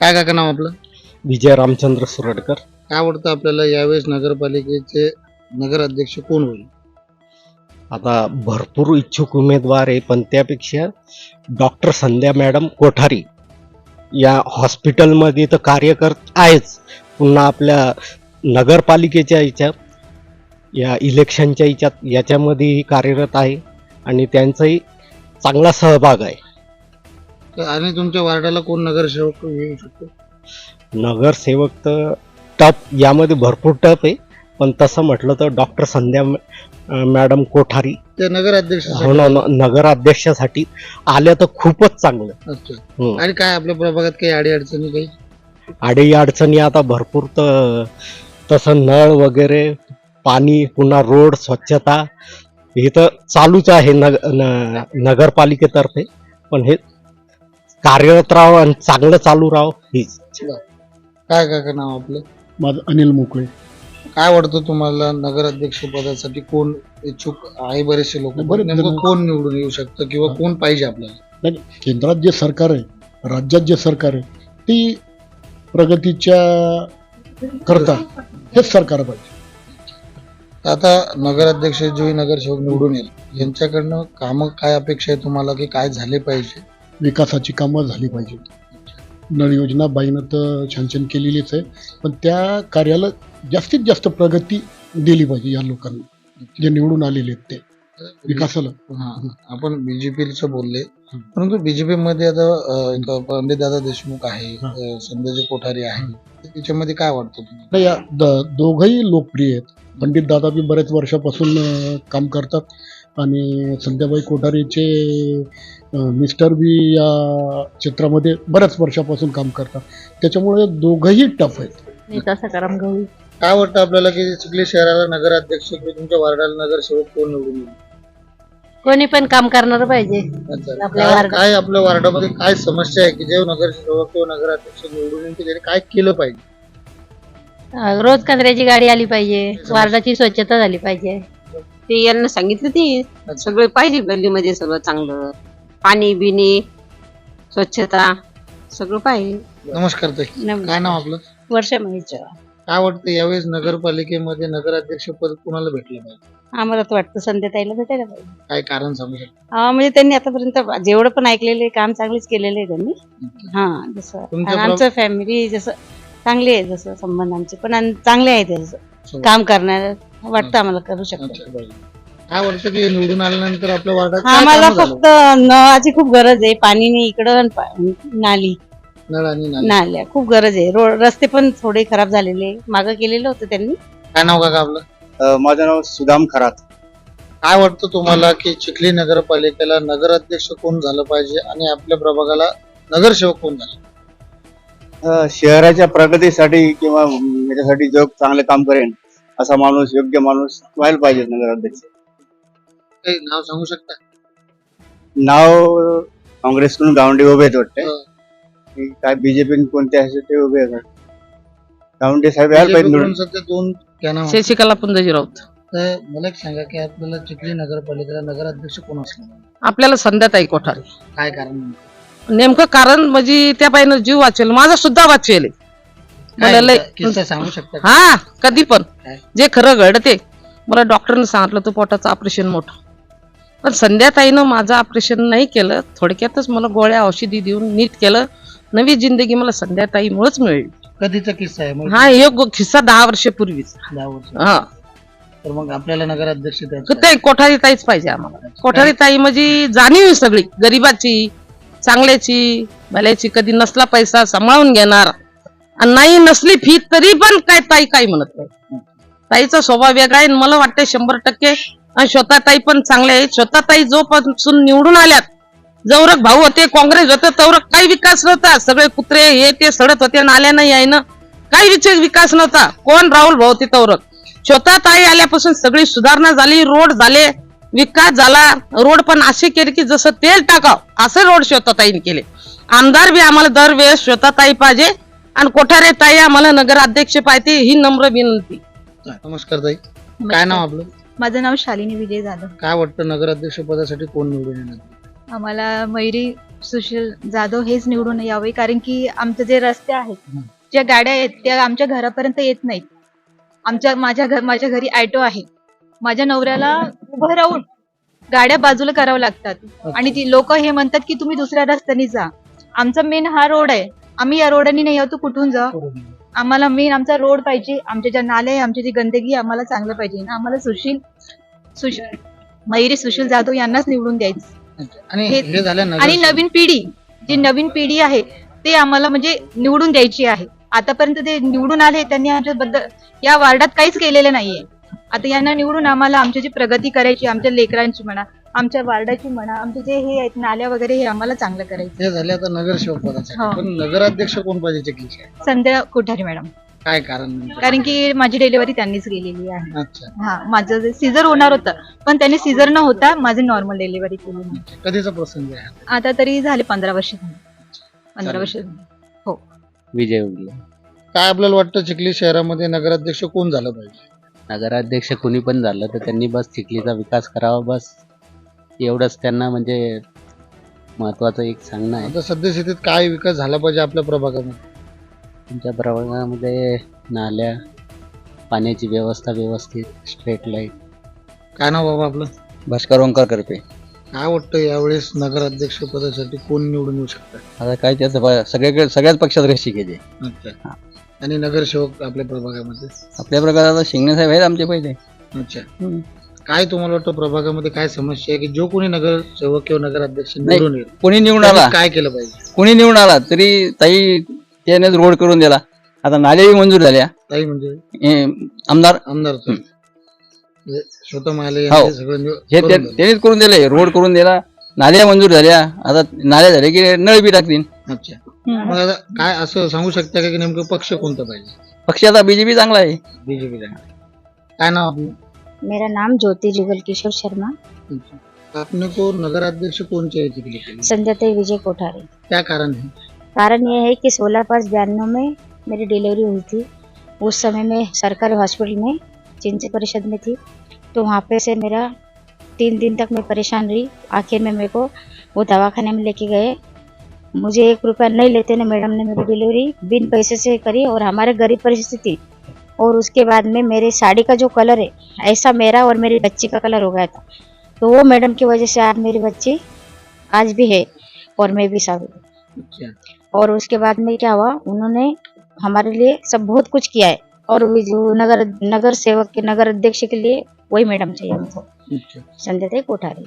काय काका नाव आपलं? विजय रामचंद्र सुरडकर. काय वाटतं आपल्याला यावेळेस नगरपालिकेचे नगराध्यक्ष कोण होईल? आता भरपूर इच्छुक उमेदवार आहे पण त्यापेक्षा डॉक्टर संध्या मॅडम कोठारी या हॉस्पिटलमध्ये तर कार्य करत आहेच. पुन्हा आपल्या नगरपालिकेच्या याच्यात या इलेक्शनच्या याच्यात याच्यामध्येही कार्यरत आहे आणि त्यांचाही चांगला सहभाग आहे. तर आणि तुमच्या वार्डाला कोण नगरसेवक येऊ शकतो? नगरसेवक तर टप यामध्ये भरपूर टप आहे. पण तसं म्हटलं तर डॉक्टर संध्या अं, मॅडम कोठारी ते नगराध्यक्ष हो ना न- नगराध्यक्षासाठी आल्या तर खूपच चांगलं. अच्छा. हं. आणि काय आपल्या प्रभागात काही अडी अडचणी काही? आडी अडचणी आता भरपूर तर तसं नळ वगैरे पाणी पुन्हा रोड स्वच्छता हे तर चालूच आहे नग न- नगरपालिकेतर्फे. पण हे कार्यरत राहावं आणि चांगलं चालू राहावं हीच. काय काका नाव आपलं? माझं अनिल मोकळे. काय वाटतं तुम्हाला नगराध्यक्ष पदासाठी कोण इच्छुक आहे बरेचसे लोक? नेमकं कोण निवडून येऊ शकतं किंवा कोण पाहिजे आपल्याला? नाही, केंद्रात जे सरकार आहे राज्यात जे सरकार आहे ती प्रगतीच्या करता हेच सरकार पाहिजे. आता नगराध्यक्ष जे नगरसेवक निवडून येईल. यांच्याकडनं कामं काय अपेक्षा आहे तुम्हाला की काय झाले पाहिजे? विकासाची कामं झाली पाहिजेत नळ योजना बाईनं तर छान छान केलेलीच आहे. पण त्या कार्याला जास्तीत जास्त प्रगती दिली पाहिजे या लोकांना. जे निवडून आलेले आहेत ते. विकासाला. हा आपण बीजेपीचं बोलले. परंतु बीजेपी मध्ये आता पंडित दादा देशमुख आहे संजय कोठारी आहे. त्याच्यामध्ये काय वाटतं या द- दोघंही लोकप्रिय आहेत. पंडित दादा बी बरेच वर्षापासून काम करतात. आणि संध्याबाई कोठारीचे मिस्टर बी या क्षेत्रामध्ये बऱ्याच वर्षापासून काम करतात. त्याच्यामुळे दोघंही टफ आहेत. नीता सकाराम गवळी. काय वाटतं आपल्याला की चिखली शहराला नगराध्यक्ष किंवा तुमच्या वार्डाला नगरसेवक कोण निवडून येईल? कोणी पण काम करणार पाहिजे. अच्छा. आपल्या काय- वार्डात. काय आपल्या वार्डामध्ये काय समस्या आहे की जे नगरसेवक किंवा नगराध्यक्ष निवडून येईल की त्याने काय केलं पाहिजे? रोज कचऱ्याची गाडी आली पाहिजे. वार्डाची स्वच्छता झाली पाहिजे. ते यांना सांगितलं ते सगळं पाहिजे गल्लीमध्ये सगळं चांगलं. पाणी बिणी स्वच्छता सगळं पाहिजे नमस्कार ताई. काय नाव आपलं? वर्ष माहिती काय वाटतं यावेळेस नगरपालिकेमध्ये नगराध्यक्ष पद कुणाला भेटलं पाहिजे? आम्हाला तर वाटतं संध्या ताईला भेटायला पाहिजे. काय कारण सांगू शकता? हा, म्हणजे त्यांनी आतापर्यंत जेवढं पण ऐकलेलं आहे काम चांगलेच केलेलं आहे त्यांनी. हा जसं तुमच्या आणि आमचं फॅमिली जसं चांगली आहे जसं संबंध आमचे पण आम- चांगले आहे जसं. काम करणार वाटतं आम्हाला करू शकतो. अच्छा, बरं. काय वाटतं की निवडून आल्यानंतर आपल्या वार्डात काय आम्हाला कामं झालं? फक्त नळाची खूप गरज आहे पाणी नाही इकडं आणि पा- नाली. नळ आणि नाली. नाल्या खूप गरज आहे. रोड रस्ते पण थोडे खराब झालेले मागं केलेलं होतं त्यांनी. काय नाव काका आपलं अं, माझं नाव सुदाम खरात. काय वाटतं तुम्हाला की चिखली नगरपालिकेला नगराध्यक्ष कोण झालं पाहिजे आणि आपल्या प्रभागाला नगरसेवक कोण झालं? अ, शहराच्या प्रगतीसाठी किंवा याच्यासाठी जो चांगलं काम करेन असा माणूस योग्य माणूस व्हायला पाहिजे नगराध्यक्ष. काही नाव सांगू शकता? नाव काँग्रेसकडून गावंडे उभे आहेत वाटते हं. काय बीजेपी कोणते असे ते उभे आहेत. गावंडे साहेब यायला पाहिजे BJP निवडून. कडून सध्या दोन क्या नाव? आहे? शशिकला पुंजाजी राऊत. तर मला एक सांगा की आपल्याला चिखली नगरपालिकेला नगराध्यक्ष कोण असलं आपल्याला संध्याताई कोठारे. काय कारण? नेमकं? नेमकं कारण म्हणजे त्या बाईनं जीव वाचेल माझा सुद्धा वाचेल मला काय लय किस्सा सांगू शकता का? हा कधी पण. काय? जे खरं घडते मला डॉक्टरने सांगितलं तू पोटाचं ऑपरेशन मोठं. पण संध्याताईनं माझं ऑपरेशन नाही केलं थोडक्यातच मला गोळ्या औषधी देऊन नीट केलं. नवी जिंदगी मला संध्याताईमुळेच मिळली. कधीचा किस्सा आहे? मग हा एक किस्सा दहा वर्षापूर्वीच. दहा वर्ष. हा. तर मग आपल्याला नगराध्यक्ष द्यायचं आहे. ते कोठारी ताईच पाहिजे आम्हाला. कोठारी ताई म्हणजे जाणीव आहे सगळी. गरिबाची चांगल्याची भल्याची. कधी नसला पैसा सांभाळून घेणार. आणि नाही नसली फी तरी पण काय ताई काय म्हणत नाही. ताईचा स्वभाव वेगळा आहे आणि मला वाटतं शंभर टक्के. आणि स्वतः ताई पण चांगले आहे स्वतः ताई जोपासून निवडून आल्यात. जवरक भाऊ होते काँग्रेस होते तवरक काही विकास नव्हता. सगळे कुत्रे हे ते सडत होते नाल्या नाही आहे ना काही विचार विकास नव्हता. कोण? राहुल भाऊ ते तवरक. स्वतः ताई आल्यापासून सगळी सुधारणा झाली रोड झाले विकास झाला. रोड पण असे केले की जसं तेल टाकाव असे रोड स्वतः ताईने केले. आमदार बी आम्हाला दरवेळेस स्वतः ताई पाहिजे. आणि कोठारे ताई आम्हाला नगराध्यक्ष पाहिजे ही नम्र विनंती. नमस्कार ताई. काय नाव आपलं? माझं नाव शालिनी विजय जाधव. काय वाटतं नगराध्यक्ष पदासाठी कोण निवडून येणार? आम्हाला मयुरी सुशील जाधव हेच निवडून यावे कारण की आमचे जे रस्ते आहेत हं. ज्या गाड्या आहेत त्या आमच्या घरापर्यंत येत नाहीत. आमच्या माझ्या घर माझ्या घरी ॲटो आहे. माझ्या नवऱ्याला उभं राहून गाड्या बाजूला करावं लागतात. आणि ती लोक हे म्हणतात की तुम्ही दुसऱ्या रस्त्याने जा. आमचा मेन हा रोड आहे आम्ही या रोडने नाही आहोत तर कुठून जा. आम्हाला मेन आमचा रोड पाहिजे आमच्या ज्या नाले आमची जी गंदगी आम्हाला चांगलं पाहिजे. आणि आम्हाला सुशील सुशील मयुरी सुशील जाधव यांनाच निवडून द्यायचं. आणि आणि नवीन पिढी जी नवीन पिढी आहे ते आम्हाला म्हणजे निवडून द्यायची आहे. आतापर्यंत ते निवडून आले त्यांनी आमच्याबद्दल या वार्डात काहीच केलेलं नाहीये. आता यांना निवडून आम्हाला आमची जी प्रगती करायची आमच्या लेकरांची म्हणा आमच्या वार्डाची म्हणा आमचे जे हे आहेत नाल्या वगैरे हे आम्हाला चांगलं करायचं. हे झाले आता नगरसेवक पदाचे हो. पण नगराध्यक्ष कोण पाहिजे चिखलीचे संध्या कोठारी मॅडम. काय कारण नेमकं? कारण की माझी डिलिव्हरी त्यांनीच गेलेली आहे. अच्छा. हा माझं सीझर होणार होतं पण त्यांनी सीझर न होता माझी नॉर्मल डिलिव्हरी केली. अच्छा. कधीचा प्रसंग आहे हा? आता तरी झाले पंधरा वर्ष झाली. पंधरा वर्ष झाली. विजय काय आपल्याला वाटतं चिखली शहरामध्ये नगराध्यक्ष कोण झालं पाहिजे? नगराध्यक्ष कोणी पण झालं तर त्यांनी बस चिखलीचा विकास करावा बस. एवढंच त्यांना म्हणजे महत्वाचं एक सांगणं आहे. आता सद्यस्थितीत काय विकास झाला पाहिजे आपल्या प्रभागामध्ये? तुमच्या प्रभागामध्ये नाल्या पाण्याची व्यवस्था व्यवस्थित स्ट्रेट लाइट काय नाव बाबा आपलं? भास्कर ओंकार करपे. काय वाटतं यावेळेस नगराध्यक्ष पदासाठी कोण निवडून येऊ शकतं? आता काय त्याचं ब- सगळ्याकडे सगळ्याच पक्षात रशी केली अच्छा. आणि नगरसेवक आपल्या प्रभागामध्ये? आपल्या प्रकारात आता शिंगणे साहेब आहेत आमचे पहिले. अच्छा. हम्म. काय तुम्हाला वाटतं प्रभागामध्ये काय समस्या आहे? की जो कोणी नगरसेवक किंवा नगराध्यक्ष निवडून येईल कोणी निवडून आला. त्यांनी काय केलं पाहिजे? कोणी निवडून आला तरी ताई त्याने रोड करून दिला. आता नालेही मंजूर झाल्या. ताई म्हणजे? हे आमदार? आमदार. स्वतः माले हो. यांचे सगळं निव- हे करून त्या- दिलं. त्यांनीच करून दिले. रोड करून दिला. नाल्या मंजूर झाल्या. आता नाल्या झाल्या की नळ बी टाकतील. अच्छा. मग आता काय असं सांगू शकता का की नेमकं पक्ष कोणता पाहिजे? पक्ष आता बीजेपी चांगला आहे. बीजेपी काय नाव आपलं? मेरा नाम ज्योति जुगल किशोर शर्मा। आपने को नगराध्यक्ष कौन चाहिए संध्याताई विजय कोठारी। क्या कारण है? कारण ये है कि सोलह पाँच बयानवे में मेरी डिलीवरी हुई थी। उस समय में सरकारी हॉस्पिटल में चिंची परिषद में थी। तो वहाँ पे से मेरा तीन दिन तक मैं परेशान रही। आखिर में मेरे को वो दवाखाने में लेके गए। मुझे एक रुपया नहीं लेते ना मैडम ने मेरी डिलीवरी। बिन पैसे से करी और हमारे गरीब परिस्थिति और उसके बाद में मेरे साड़ी का जो कलर है ऐसा मेरा और मेरी बच्ची का कलर हो गया था। तो वो मैडम की वजह से आज मेरी बच्ची आज भी है और मैं भी साबित अच्छा। और उसके बाद में क्या हुआ उन्होंने हमारे लिए सब बहुत कुछ किया है। और जो नगर नगर सेवक के नगर अध्यक्ष के लिए वही मैडम चाहिए हमको। अच्छा। संध्या कोठारी।